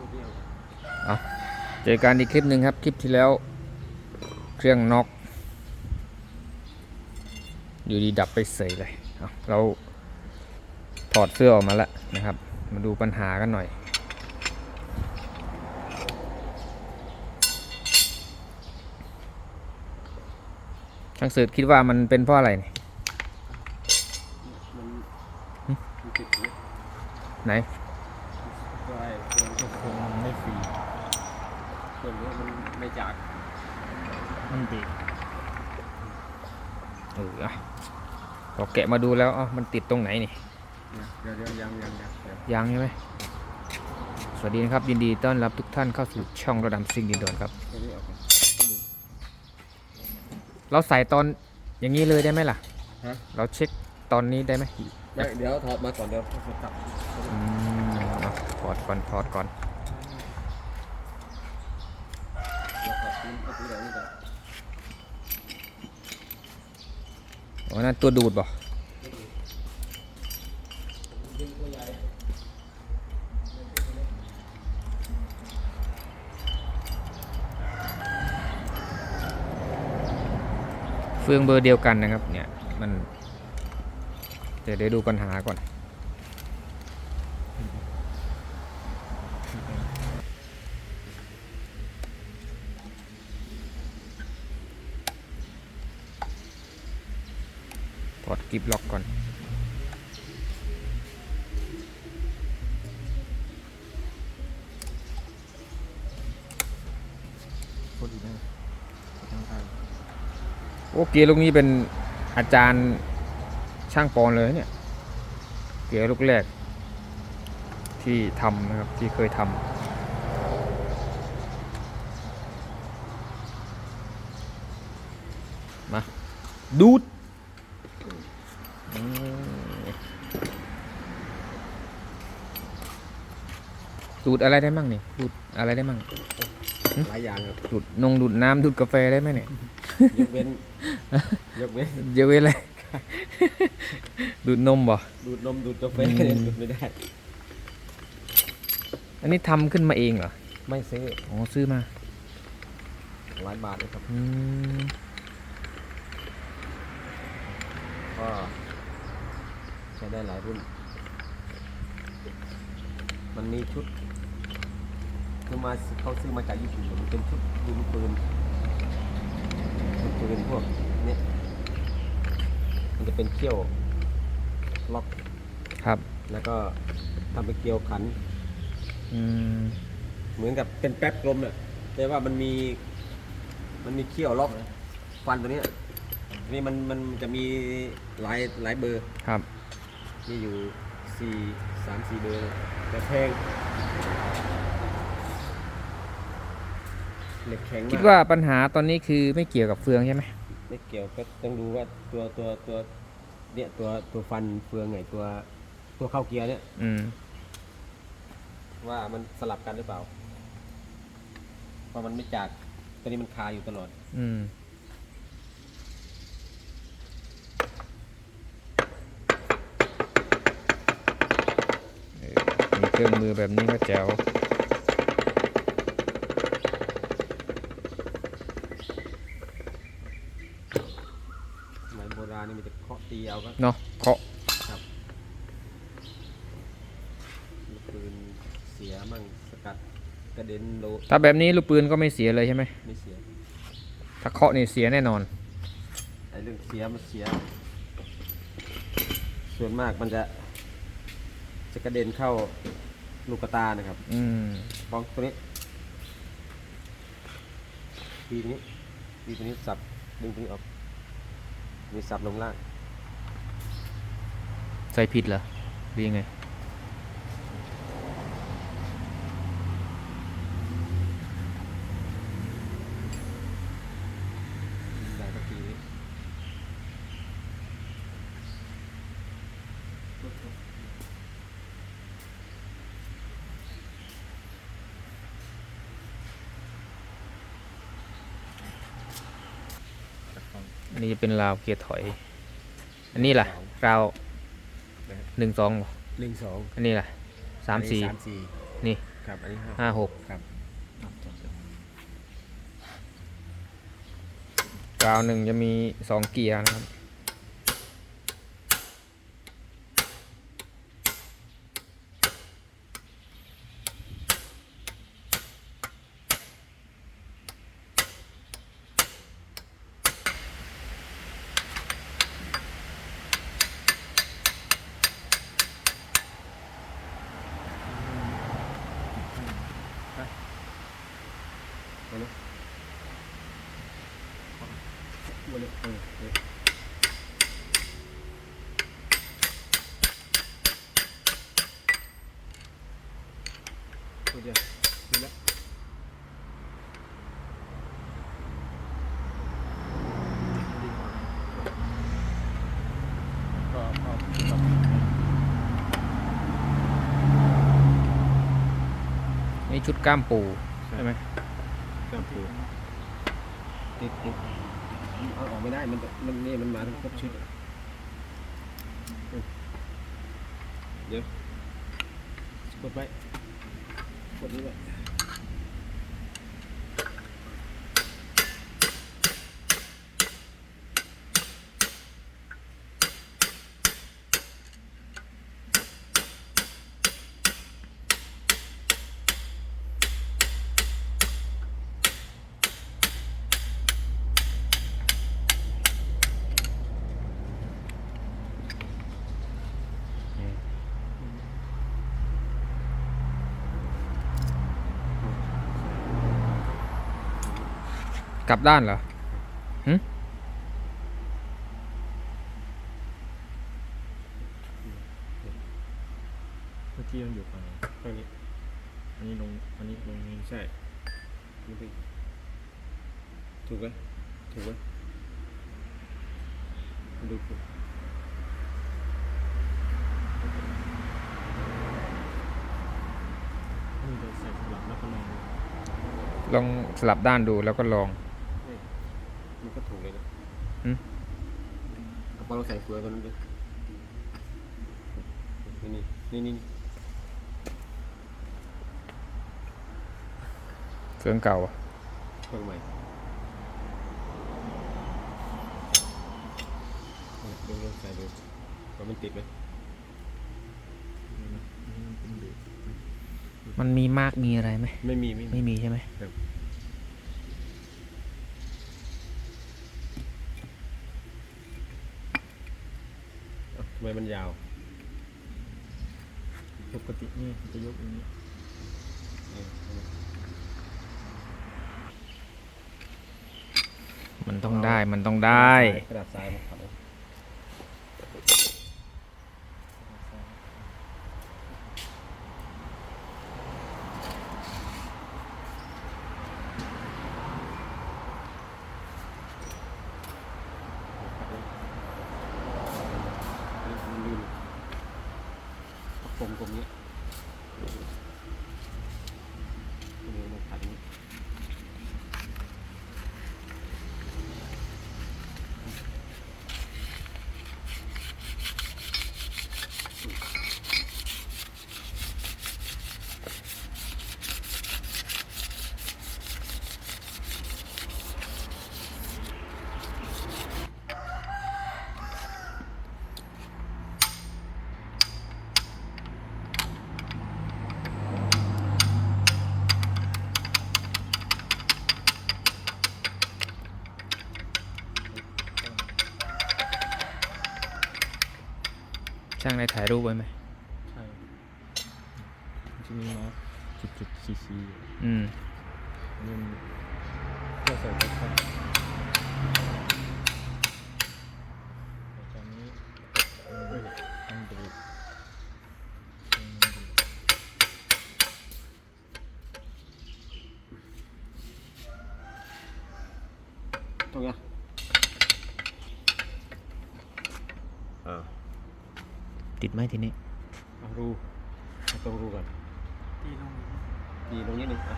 ลูกเดียวเจอกันอีกคลิปหนึ่งครับ คลิปที่แล้ว เครื่องน็อก อยู่ดีดับไปเสยเลยเอาเราถอดเสื้อออกมาแล้วนะครับ มาดูปัญหากันหน่อยช่างสืบคิดว่ามันเป็นเพราะอะไรนี่มันหึมันติดอยู่ไหน ตัวไอ้เครื่องควบคุมมันไม่ฟรีเครื่องนี้มันไม่จากมันติดเอออะพอแกะมาดูแล้วอ๋อมันติดตรงไหนนี่เนี่ยเดี๋ยวเดี๋ยวยังยังยังเดี๋ยวยังใช่ไหมสวัสดีนะครับ ยินดีต้อนรับทุกท่านเข้าสู่ช่องระดับซิงดินโดนครับ ตัวนี้ออกก่อนเราใส่ตอนอย่างนี้เลยได้ไหมล่ะ ฮะเราเช็คตอนนี้ได้ไหมไม่เดี๋ยวถอดมาก่อนเดี๋ยวจะกลับอืมเอาถอดก่อนถอดก่อนเดี๋ยวถอดทิ้งเอาตัวเดี๋ยวนี้ก่อนอ๋อนั่นตัวดูดบ่เฟืองเบอร์เดียวกันนะครับ เนี่ย มัน เดี๋ยวเดี๋ยวดูปัญหาก่อน ถอ ดกิบล็อกก่อน โอเกียร์ลูกนี้เป็นอาจารย์ช่างปอนเลยเนี่ย เกียร์ลูกแรก ที่ทำนะครับ ที่เคยทำมาดูด ดูดอะไรได้มั่งนี่ดูดอะไรได้มั่งหลายอย่างครับดูดนงดูดน้ำดูดกาแฟได้ไหมเนี่ยยกเว้นยกเว้นเยอะเว้ยเลยดูดนมบ่ดูดนมดูดกาแฟอืมดูดไม่ได้ อันนี้ทำขึ้นมาเองเหรอ ไม่ซื้อ อ๋อซื้อมาหลายบาทเลยครับอืมก็ใช้ได้หลายรุ่น มันมีชุดคือมาเขาซื้อมาจากญี่ปุ่นมันเป็นชุดยิงปืนยิงปืนพวกเนี้ยมันจะเป็นเขี้ยวล็อกครับ แล้วก็ทำเป็นเกลียวขันอืมเหมือนกับเป็นแป๊บกลมเนี่ยแต่ว่ามันมีมันมีเขี้ยวล็อกฟันตัวเนี้ยนี่มันมันจะมีหลายหลายเบอร์ครับ มีอยู่สี่สามสี่เบอร์เลยแต่แพงเหล็กแข็งมากคิดว่าปัญหาตอนนี้คือไม่เกี่ยวกับเฟืองใช่ไหมไม่เกี่ยวก็ต้องดูว่าตัวตัวตัวเนี่ยตัวตัวฟันเฟืองไงตัวตัวเข้าเกียร์เนี่ย อืม ว่ามันสลับกันหรือเปล่าเพราะมันไม่จากตัวนี้มันคาอยู่ตลอด อืมเออมี เครื่องมือแบบนี้ก็แจ๋วสมัยโบราณนี่มันจะเคาะตีเอาก็เนาะเคาะครับลูกปืนเสียมั่งสกัดกระเด็นโลถ้าแบบนี้ลูกปืนก็ไม่เสียเลยใช่ไหมไม่เสียถ้าเคาะนี่เสียแน่นอนไอ้เรื่องเสียมันเสีย ส่วนมากมันจะจะกระเด็นเข้า ลูกกระตานะครับอืมลองตัวนี้ทีนี้ทีตัวนี้สับดึงตัวนี้ออกมีสับลงล่าง ใส่ผิดเหรอหรือยังไง ได้ก็ทีนี้ อันนี้ จะเป็นราวเกียร์ถอย อันนี้ล่ะ ราวหนึ่งสองเหรอหนึ่งสองอันนี้ล่ะสามสี่สามสี่นี่สครับอันนี้ห้าห้าหกครับกราวหนึ่งจะมีสองเกียร์นะครับ เอาเลยเอาเลยเออเออ ตัวเดียวนี่ละก็ก็ก็นี่ชุดกล้ามปูใช่ไหมกล้ามปูติดติดเอาออกไม่ได้มันมันนี่มันมาทั้งครบชุดอืมเดี๋ยวกดไว้ กดนี้ไว้ กลับด้านเหรอเมื่อกี้มันอยู่ฝั่งไหนข้างนี้ อันนี้ลง อันนี้ลงนี้ใช่นี่เป็นถูกไหมถูกไหมดูถูกนี่เดี๋ยวใส่สลับแล้วก็ลองดูลองสลับด้านดูแล้วก็ลอง มันก็ถูกเลยนะหืมกระเป๋าเราใส่เฟือตัวนั้นด้วยนี่นี่นี่นี่เฟืองเก่าอะเฟืองใหม่เดี๋ยวเราใส่ดูว่ามันติดไหมนี่นะอันนี้มันเป็นเบรกมันมีมากมีอะไรไหมไม่มีไม่มี ไม่มีใช่ไหมเอ้า ไมมันยาว ปกตินี่จะยกอย่างนี้เนี่ยมันต้องได้ มันต้องได้ กระดาษทรายมาขัดเอานี่มันลื่นกลมกลมๆเนี้ยนี่มันขัดอย่างนี้ ช่างได้ ถ่ายรูปไว้ไหมใช่มันจะมีมาร์คจุดจุดซีซีอืมอันนี้มันเพื่อใส่ตะข่ายแต่ตอนนี้เอ้ยอันเบรกอันเบรก ตรงเนี้ยอ่า ติดไห มทีนี้เอารูเอาตรงรูก่อนตีลงตีตรงนี้หนึ่งอะ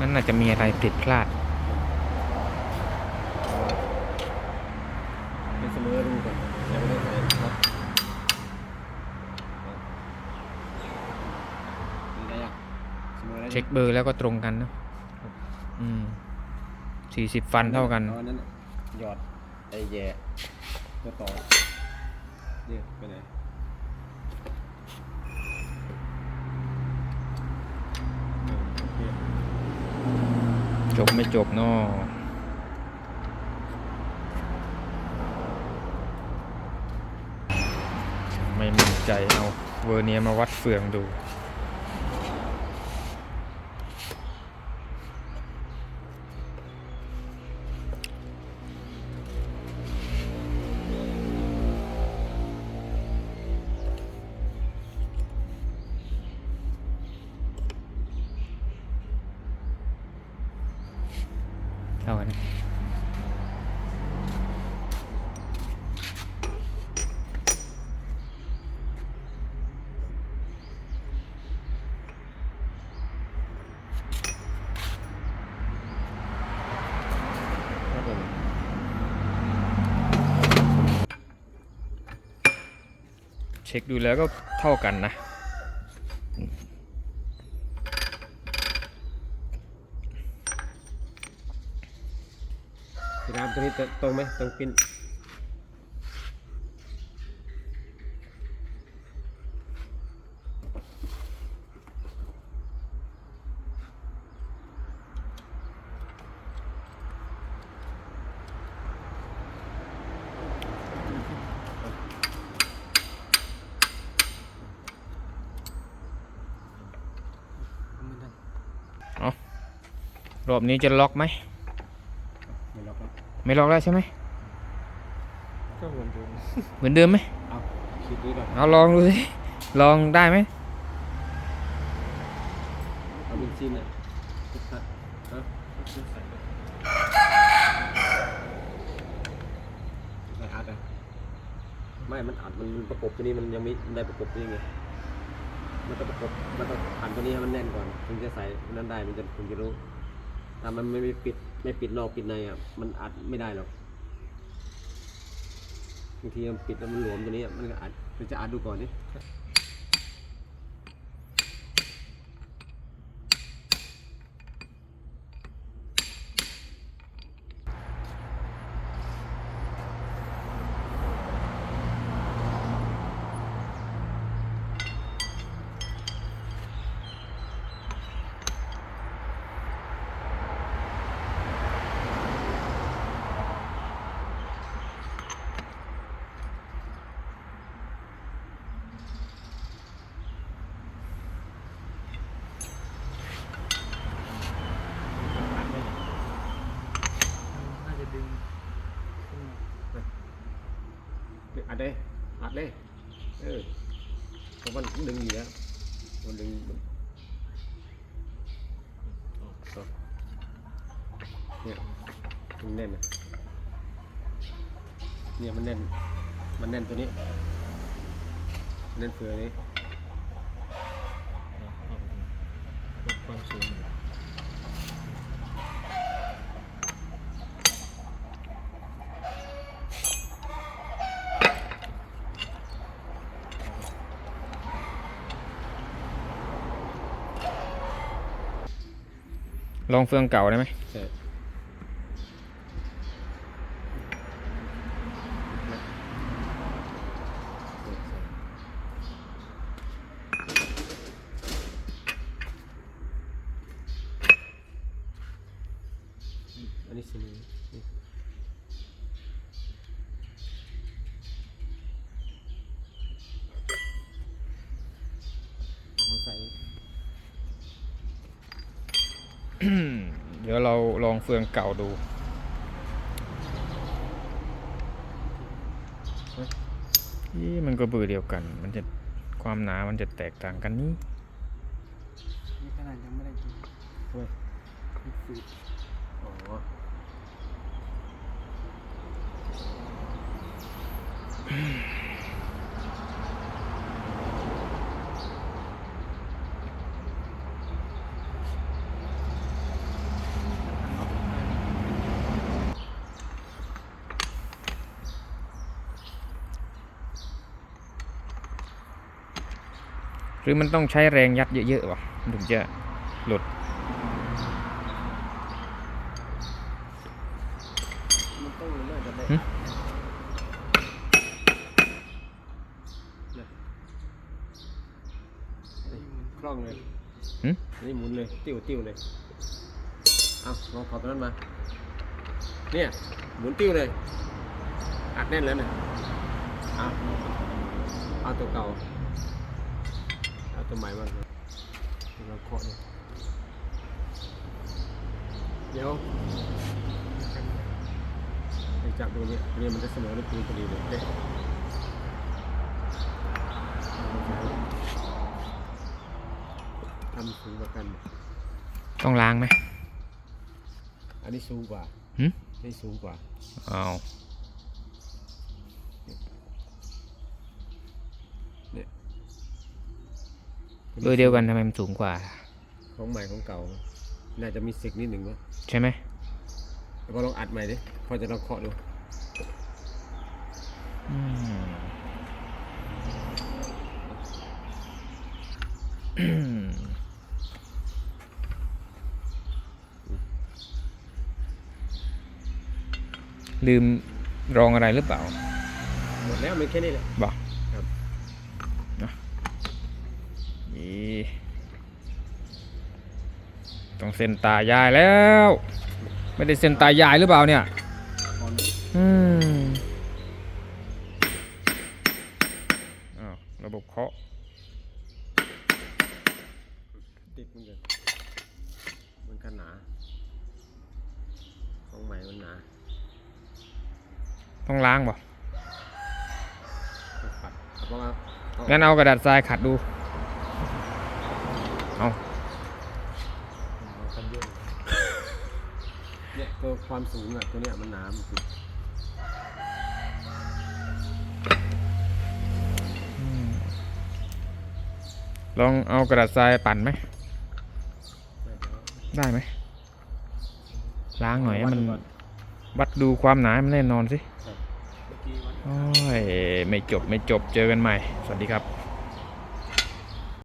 นั่นน่าจะมีอะไรผิดพลาดเป็นเสมอรูก่อนยังไม่ได้ใส่ครับช็คเบอร์แล้วก็ตรงกันเนอะอืมสี่สิบฟันเท่ากันออันนั้นน่ะหยอดไอ้แย่ตัวต่อ เนี่ยไปไหนจบไม่จบเนาะไม่มั่นใจเอาเวอร์เนียมาวัดเฟืองดู เช็คดูแล้วก็เท่ากันนะพี่รามตัวนี้ตรงไหมตรงปิ้น รอบนี้จะล็อกไหมไม่ล็อกแล้วไม่ล็อกแล้วใช่ไหมก็เหมือนเดิมเหมือนเดิมไหมเอาคิดดูก่อนเอาลองดูสิลองได้ไหมเอาเบนซินอะทุกท่านฮะก็ใส่ไปไม่อัดอะไม่ มันอัดมันประกบตัวนี้มันยังไม่ได้ประกบตัวนี้ไงมันต้องประกบมันต้องอันตัวนี้ให้มันแน่นก่อนถึงจะใส่นั่นได้มันจะถึงจะรู้ ถ้ามันไม่ปิดไม่ปิดนอกปิดในอะมันอัดไม่ได้หรอกบางทีมันปิดแล้วมันหลวมตัวนี้มันก็อัดมันจะอัดดูก่อนนี่ ดึงขึ้นมาอัดเลยอัดเลยเออเพมันดึงอยู่แล้วมันดึงเนี่ยมันแน่นอะเนี่ยมันแน่น มันแน่นตัวนี้แน่นเฟือนี้ความสูง ลองเฟืองเก่าได้ไหม ใช่อันนี้สินี่เอามาใส่ เดี๋ยวเราลองเฟืองเก่าดู นี่มันก็เบอร์เดียวกัน มันจะความหนา มันจะแตกต่างกันนี่นี่ขนาดยังไม่ได้กินทำไมมันฝืดอ๋อห รือมันต้องใช้แรงยัดเยอะๆวะมันถึงจะหลุดมันต้องน่าจะได้หึเนี่ยคล่องเลยหึนี่หมุนเลย ติ้วติ้วเลย เอาลองถอดตัวนั้นมา เนี่ย หมุนติ้วเลย อัดแน่นแล้วเนี่ยเอาเอาตัวเก่า เอาตัวใหม่มาเราเคาะดูเดี๋ยวให้จับดูเนี่ยเนี่ยมันจะเสมอในปืนพอดีเลยเป๊ะทำสูงกว่ากัน ต้องล้างไหม อันนี้สูงกว่าหึอันนี่สูงกว่าเอาเนี่ย โดยเดียวกันทำไมมันสูงกว่า ของใหม่ของเก่า น่าจะมีสิกนิดหนึ่งวะใช่ไหมแล้วก็ลองอัดใหม่ดิพอจะลองเคาะดูอืมลืมรองอะไรหรือเปล่า หมดแล้วมันแค่นี้แหละบอก ครับ นะ นี่ต้องเซ็นตายายแล้ว ไม่ได้เซ็นตายายหรือเปล่าเนี่ย อืมอ้าวระบบเคาะติดมันเลยมันก็หนาของใหม่มันหนา ต้องล้างบ่ต้องปัดเพราะว่าเอางั้นเอากระดาษทรายขัดดู เอา เอาคันเยอะเนี่ย ตัวความสูงอะตัวเนี้ยมันหนามันติดอืมลองเอากระดาษทรายปั่นไหม ได้เดี๋ยวได้ไหม ล้างหน่อยให้มันวัดดูก่อวัดดูความหนาให้มันแน่นอนสิครับเมื่อกี้วัดโอ้ย ไม่จบไม่จบเจอกันใหม่ สวัสดีครับ